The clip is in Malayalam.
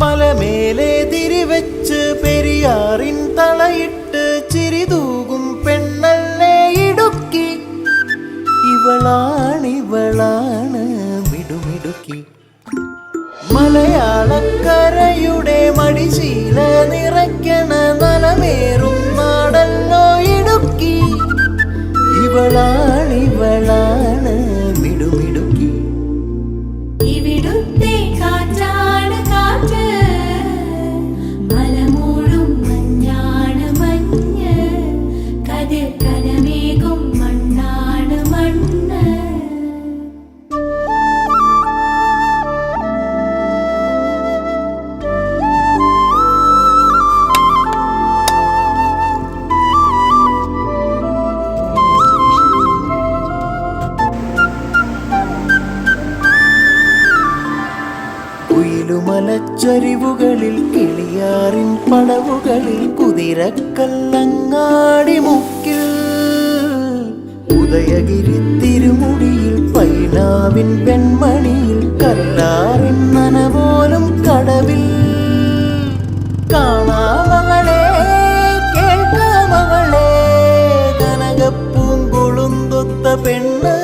മലമേലെ തിരിവെച്ച് പെരിയാറിൻ തളയിട്ട് ചിരിതൂകും പെണ്ണല്ലേ ഇടുക്കി. ഇവളാണിവളാണ് മിടുമിടുക്കി. മലയാളക്കരയുടെ മടിശീല നിറയ്ക്കണ നലമേറും ഉയിലുമലച്ചരിവുകളിൽ കിളിയാറിൻ പടവുകളിൽ കുതിരക്കല്ലങ്ങാടി മുക്കിൽ. ഉദയഗിരി തിരുമുടിയിൽ പൈനാവിൻ പെൺമണിയിൽ കല്ലാറിൻ നനപോലും കടവിൽ. കാണാമകളെ കേൾക്കാമകളെ കനകപ്പൂങ്കുളുന്തൊത്ത പെണ്ണ്